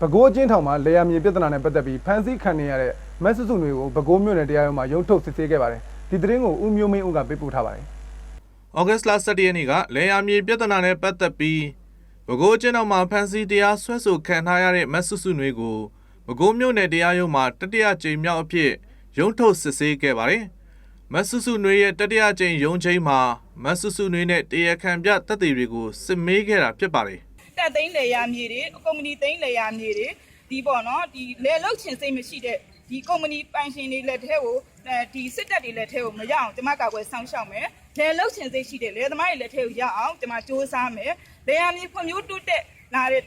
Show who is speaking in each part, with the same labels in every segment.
Speaker 1: ပဲခူးအချင်းထောင်မှာလေယာမြေပြဿနာနဲ့ပတ်သက်ပြီးဖမ်းဆီးခံနေရတဲ့မတ်စုစုတွေကိုပဲခူးမြို့နယ်တရားရုံးမှာရုံးထုတ်စစ်ဆေးခဲ့ပါတယ်ဒီသတင်းကိုဦးမျိုးမင်းဦးကပေးပို့ထားပါတယ်
Speaker 2: ဩဂတ်စ်လ17ရက်နေ့ကလေယာမြေပြဿနာနဲ့ပတ်သက်ပြီးပဲခူးကျင်းတော်မှာဖမ်းဆီးတရားစွဲဆိုခံထားရတဲ့မတ်ဆုစုနွေကိုပဲခူးမြို့နယ်တရားရုံးမှာတတိယကြိမ်မြောက်အဖြစ်ရုံးထုတ်စစ်ဆေးခဲ့ပါတယ်။မတ်ဆုစုနွေရဲ့တတိယကြိမ်ရုံးချိန်မှာမတ်ဆုစုနွေနဲ့တရားခံပြတပ်တွေတွေကိုစစ်မေးခဲ့တာဖြစ်ပါတယ်။
Speaker 3: တက်သိန်းလေယာမြေတွေကုမ္ပဏီသိန်းလေယာမြေတွေဒီပေါ့နော်ဒီလေလုတ်ချင်စိတ်မရှိတဲ့ဒီကုမ္ပဏီပိုင်ရှင်တွေလက်ထဲကိုအဲဒီစစ်တပ်တွေလက်ထဲကိုမရအောင်ကျမကာကွယ်ဆောင်ရှောက်မယ်လေလုတ်ချင်စိတ်ရှိတဲ့လေသမားတွေလက်ထဲကိုရအောင်ကျမစ조사မယ်လေယာမြေဖွံ့ဖြိုးတိုးတက်လာတဲ့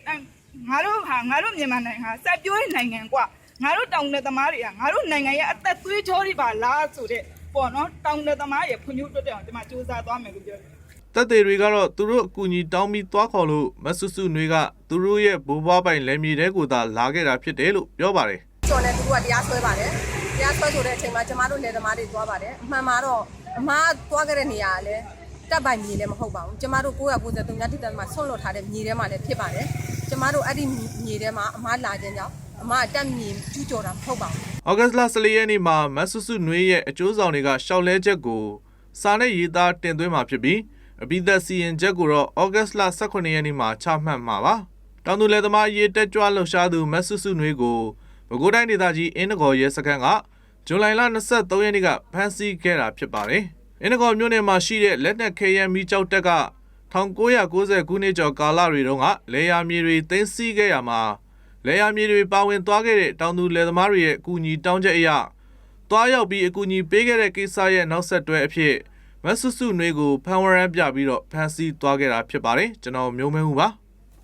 Speaker 3: ငါတို့ဟာငါတို့မြန်မာနိုင်ငံဟာစက်ပြိုးတဲ့နိုင်ငံกว่าငါတို့တောင်နယ်သမားတွေကငါတို့နိုင်ငံရဲ့အသက်သွေးကြောတွေပါလားဆိုတဲ့ပေါ့နော်တောင်နယ်သမားရဲ့ဖွံ့ဖြိုးတိုးတက်အောင်ကျမစ조사သွားမယ်လို့ပြောတယ်
Speaker 2: တပ်တွေတွေကတော့သူတို့အကူအညီတောင်းပြီးသွားခေါ်လို့မတ်ဆုစုနွေကသူတို့ရဲ့ဘိုးဘွားပိုင်လက်မြေတဲကိုသာလာခဲ့တာဖြစ်တယ်လို့ပြောပါတယ်
Speaker 4: ကျော်နဲ့သူတို့ကတရားစွဲပါတယ်တရားစွဲဆိုတဲ့အချိန်မှာကျမတို့လယ်သမားတွေသွားပါတယ်အမှန်မှာတော့အမားသွားခဲ့တဲ့နေရာကလည်းတပ်ပိုင်မြေလည်းမဟုတ်ပါဘူးကျမတို့993ညတိတမှာဆွန့်လွတ်ထားတဲ့မြေထဲမှာလည်းဖြစ်ပါတယ်ကျမတို့အဲ့ဒီမြေထဲမှာအမားလာခြင်းကြောင့်အမားတက်မြေကျူးကျော်တာမဟုတ်ပါဘူး။
Speaker 2: ဩဂတ်စ်လ14ရက်နေ့မှာမတ်ဆုစုနွေရဲ့အကျိုးဆောင်တွေကရှောက်လဲချက်ကိုစာနဲ့ရေးသားတင်သွင်းမှာဖြစ်ပြီး အပိသက်စီရင်ချက်ကိုတော့ဩဂတ်စ်လ18ရက်နေ့မှာချမှတ်မှာပါ။တောင်သူလယ်သမားရေးတက်ကြွလှုပ်ရှားသူမတ်ဆုစုနွေကိုပဲခူးတိုင်းဒေသကြီးအင်းနဂေါ်ရဲစခန်းကဇွန်လလ23ရက်နေ့ကဖမ်းဆီးခဲ့တာဖြစ်ပါတယ်။အင်းနဂေါ်မြို့နယ်မှာရှိတဲ့လက်နက်ခဲယမ်းမီကြောက်တက်က1990ခုနှစ်ကျော်ကာလတွေတုန်းကလေယာမြေတွေသိမ်းဆည်းခဲ့ရမှာလေယာမြေတွေပါဝင်သွားခဲ့တဲ့တောင်သူလယ်သမားတွေရဲ့အကူအညီတောင်းချက်အရသွားရောက်ပြီးအကူအညီပေးခဲ့တဲ့ကိစ္စရဲ့နောက်ဆက်တွဲအဖြစ် မတ်ဆုစုနွေကိုဖမ်းဝရမ်းပြပြီးတော့ဖမ်းဆီးသွားခဲ့တာဖြစ်ပါတယ်ကျွန်တော်မျိုးမဲမှုပါ